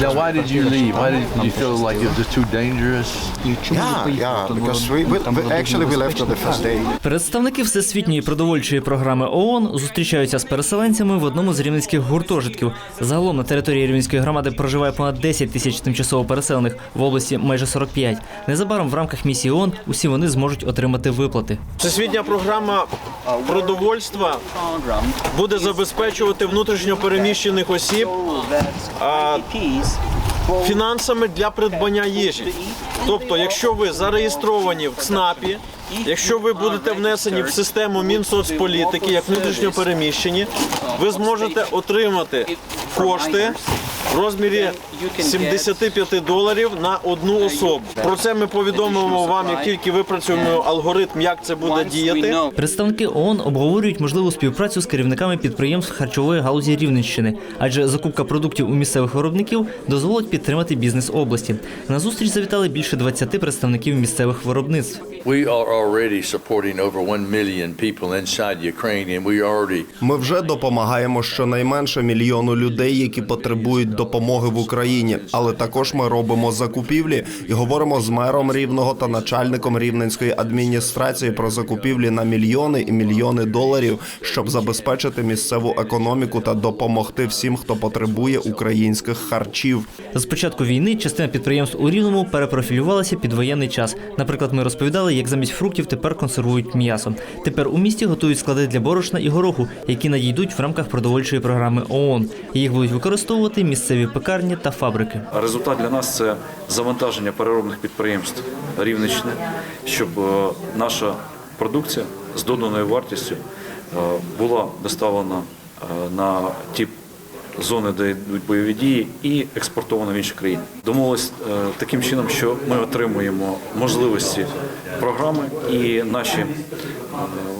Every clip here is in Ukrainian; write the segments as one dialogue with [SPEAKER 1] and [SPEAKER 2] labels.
[SPEAKER 1] Now, why did you leave? Why did you feel like it was just too dangerous?
[SPEAKER 2] Yeah, yeah, because we, we, we actually we left on the first day.
[SPEAKER 3] Представники Всесвітньої продовольчої програми ООН зустрічаються з переселенцями в одному з рівненських гуртожитків. Загалом на території Рівненської громади проживає понад 10 тисяч тимчасово переселених в області майже 45. Незабаром в рамках місії ООН усі вони зможуть отримати виплати.
[SPEAKER 4] Всесвітня програма продовольства буде забезпечувати внутрішньо переміщених осіб а, фінансами для придбання їжі. Тобто, якщо ви зареєстровані в ЦНАПі, якщо ви будете внесені в систему Мінсоцполітики як внутрішньо переміщені, ви зможете отримати кошти в розмірі 75 доларів на одну особу. Про це ми повідомимо вам, як тільки випрацюємо алгоритм, як це буде діяти.
[SPEAKER 3] Представники ООН обговорюють можливу співпрацю з керівниками підприємств харчової галузі Рівненщини, адже закупка продуктів у місцевих виробників дозволить підтримати бізнес області. На зустріч завітали більше 20 представників місцевих виробництв.
[SPEAKER 1] We are already supporting over 1 million people inside Ukraine, and we already
[SPEAKER 5] Ми вже допомагаємо щонайменше мільйону людей, які потребують допомоги в Україні. Але також ми робимо закупівлі і говоримо з мером рівного та начальником рівненської адміністрації про закупівлі на мільйони і мільйони доларів, щоб забезпечити місцеву економіку та допомогти всім, хто потребує українських харчів.
[SPEAKER 3] З початку війни частина підприємств у Рівному перепрофілювалася під воєнний час. Наприклад, ми розповідали, як замість фруктів тепер консервують м'ясо. Тепер у місті готують склади для борошна і гороху, які надійдуть в рамках продовольчої програми ООН. Їх будуть використовувати місцеві пекарні та фабрики.
[SPEAKER 6] Результат для нас це завантаження переробних підприємств Рівненщини, щоб е, наша продукція з доданою вартістю е, була доставлена е, на ті зони, де йдуть бойові дії, і експортована в інші країни. Домовились таким чином, що ми отримуємо можливості програми, і наші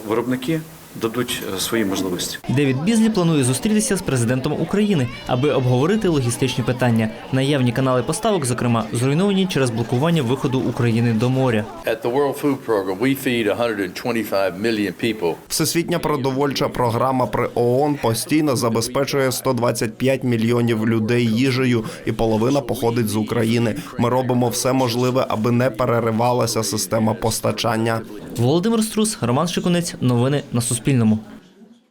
[SPEAKER 6] виробники дадуть е, свої можливості.
[SPEAKER 3] Девід Бізлі планує зустрітися з президентом України, аби обговорити логістичні питання. Наявні канали поставок, зокрема, зруйновані через блокування виходу України до моря.
[SPEAKER 1] at the World Food Program, we feed 125 million people.
[SPEAKER 5] Всесвітня продовольча програма при ООН постійно забезпечує 125 мільйонів людей їжею, і половина походить з України. Ми робимо все можливе, аби не переривалася система постачання.
[SPEAKER 3] Володимир Струс, Роман Шикунець. Новини на Суспільному.